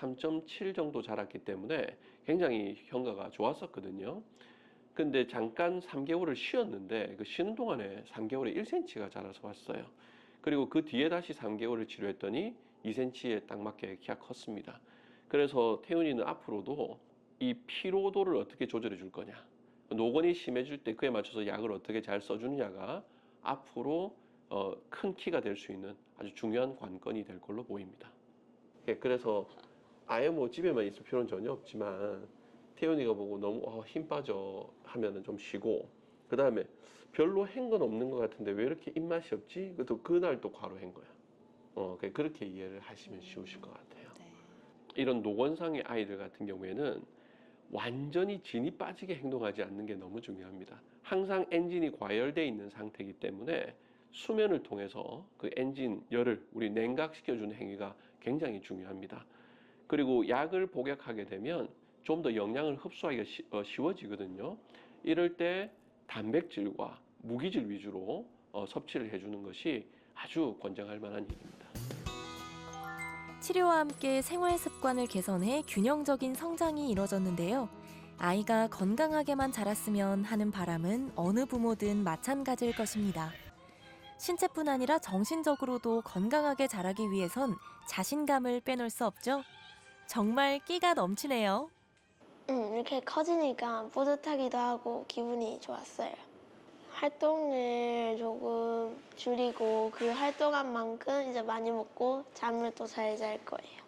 3.7 정도 자랐기 때문에 굉장히 효과가 좋았었거든요. 근데 잠깐 3개월을 쉬었는데 그 쉬는 동안에 3개월에 1cm가 자라서 왔어요. 그리고 그 뒤에 다시 3개월을 치료했더니 2cm에 딱 맞게 키가 컸습니다. 그래서 태훈이는 앞으로도 이 피로도를 어떻게 조절해 줄 거냐, 노곤이 심해질 때 그에 맞춰서 약을 어떻게 잘 써주느냐가 앞으로 어, 큰 키가 될 수 있는 아주 중요한 관건이 될 걸로 보입니다. 예, 그래서 아예 뭐 집에만 있을 필요는 전혀 없지만 태훈이가 보고 너무 어, 힘 빠져 하면은 좀 쉬고 그 다음에 별로 한 건 없는 것 같은데 왜 이렇게 입맛이 없지? 또 그날 또 과로 한 거야. 어, 그냥 그렇게 이해를 하시면 쉬우실 것 같아요. 네. 이런 노곤상의 아이들 같은 경우에는 완전히 진이 빠지게 행동하지 않는 게 너무 중요합니다. 항상 엔진이 과열돼 있는 상태이기 때문에 수면을 통해서 그 엔진 열을 우리 냉각시켜주는 행위가 굉장히 중요합니다. 그리고 약을 복약하게 되면 좀 더 영양을 흡수하기가 쉬, 어, 쉬워지거든요. 이럴 때 단백질과 무기질 위주로 어, 섭취를 해주는 것이 아주 권장할 만한 일입니다. 치료와 함께 생활 습관을 개선해 균형적인 성장이 이뤄졌는데요. 아이가 건강하게만 자랐으면 하는 바람은 어느 부모든 마찬가지일 것입니다. 신체뿐 아니라 정신적으로도 건강하게 자라기 위해선 자신감을 빼놓을 수 없죠. 정말 끼가 넘치네요. 응, 이렇게 커지니까 뿌듯하기도 하고 기분이 좋았어요. 활동을 조금 줄이고 그 활동한 만큼 이제 많이 먹고 잠을 또 잘 잘 거예요.